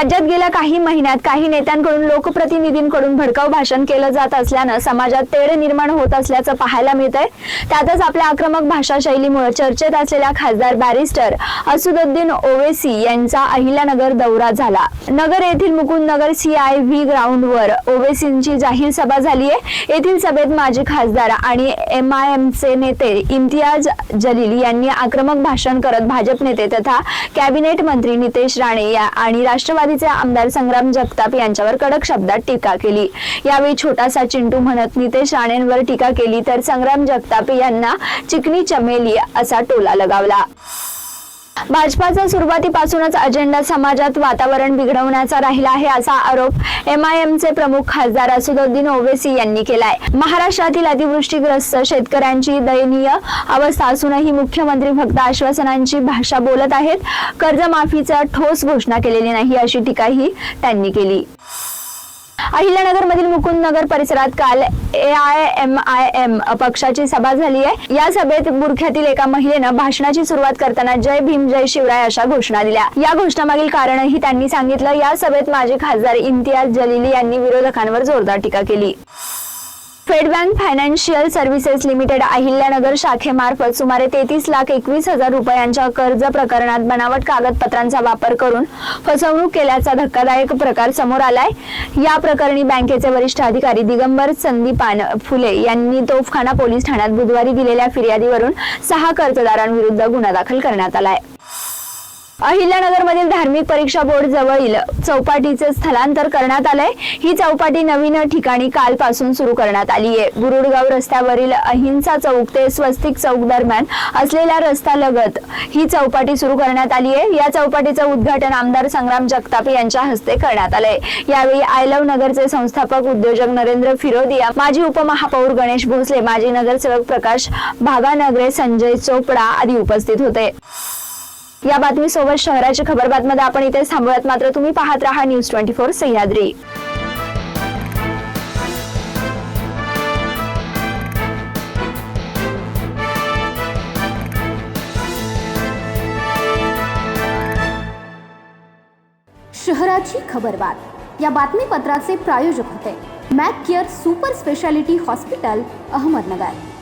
राज्यात गेल्या काही महिन्यात काही नेत्यांकडून लोकप्रतिनिधींकडून भडकाऊ भाषण केलं जात असल्यानं समाजात तेढ निर्माण होत असल्याचं पाहायला मिळतंय. त्यातच आपल्या आक्रमक भाषा शैलीमुळे चर्चेत असलेल्या खासदार बॅरिस्टर असुदुद्दीन ओवेसी यांचा अहिल्यानगर दौरा झाला. नगर येथील मुकुंद नगर सीआय व्ही ग्राउंडवर ओवेसींची जाहीर सभा झाली आहे येथील सभेत माजी खासदार आणि एम आय एमचे नेते इम्तियाज जलील यांनी आक्रमक भाषण करत भाजप नेते तथा कॅबिनेट मंत्री नितेश राणे या आणि राष्ट्रवादीचे आमदार संग्राम जगताप यांच्यावर कडक शब्दात टीका केली. यावेळी छोटासा चिंटू म्हणत नितेश राणेंवर टीका केली तर संग्राम जगताप यांना चिकनी चमेली असा टोला लगावला. भाजपाचा सुरुवातीपासूनच अजेंडा समाजात वातावरण बिघडवण्याचा राहिला आहे असा आरोप एम आय एमचे प्रमुख खासदार असुदुद्दीन ओवेसी यांनी केलाय. महाराष्ट्रातील अतिवृष्टीग्रस्त शेतकऱ्यांची दयनीय अवस्था असूनही मुख्यमंत्री फक्त आश्वासनांची भाषा बोलत आहेत. कर्जमाफीचा ठोस घोषणा केलेली नाही अशी टीकाही त्यांनी केली. अहिल्यानगर मधील मुकुंद नगर परिसरात काल A I M I M पक्षाची सभा झाली आहे. या सभेत बुरख्यातील एका महिलेनं भाषणाची सुरुवात करताना जय भीम जय शिवराय अशा घोषणा दिल्या. या घोषणामागील कारणही त्यांनी सांगितलं. या सभेत माजी खासदार इम्तियाज जलिली यांनी विरोधकांवर जोरदार टीका केली. Fed Bank Financial Services Limited Ahilyanagar शाखेमार्फत सुमारे तेहतीस लाख एकवीस हजार रुपयांच्या कर्ज प्रकरणात बनावट कागदपत्रांचा वापर करून फसवणूक केल्याचा धक्कादायक प्रकार समोर आलाय. या प्रकरणी बँकेचे वरिष्ठ अधिकारी दिगंबर संदीपान फुले यांनी तोफखाना पोलीस ठाण्यात बुधवारी दिलेल्या फिर्यादीवरून सहा कर्जदारांविरुद्ध गुन्हा दाखल करण्यात आलाय. अहिल्यानगरमधील धार्मिक परीक्षा बोर्ड जवळील चौपाटीचे स्थलांतर करण्यात आलंय. ही चौपाटी नवीन ठिकाणी कालपासून सुरू करण्यात आली आहे गुरुडगाव रस्त्यावरील अहिंसा चौक ते स्वस्तिक चौक दरम्यान असलेल्या रस्त्यालगत ही चौपाटी सुरू करण्यात आली आहे या चौपाटीचं उद्घाटन आमदार संग्राम जगताप यांच्या हस्ते करण्यात आलंय. यावेळी आय लव्ह नगरचे संस्थापक उद्योजक नरेंद्र फिरोदिया माजी उपमहापौर गणेश भोसले माजी नगरसेवक प्रकाश भागानगरे संजय चोपडा आदी उपस्थित होते. या बातमीसोबत शहराची खबर बातमध्ये आपण इथे थांबूयात. मात्र तुम्ही पाहत राहा न्यूज ट्वेंटी फोर सह्याद्री. शहराची खबरबात या बातमीपत्राचे प्रायोजक होते. Mac Care super speciality hospital Ahmednagar.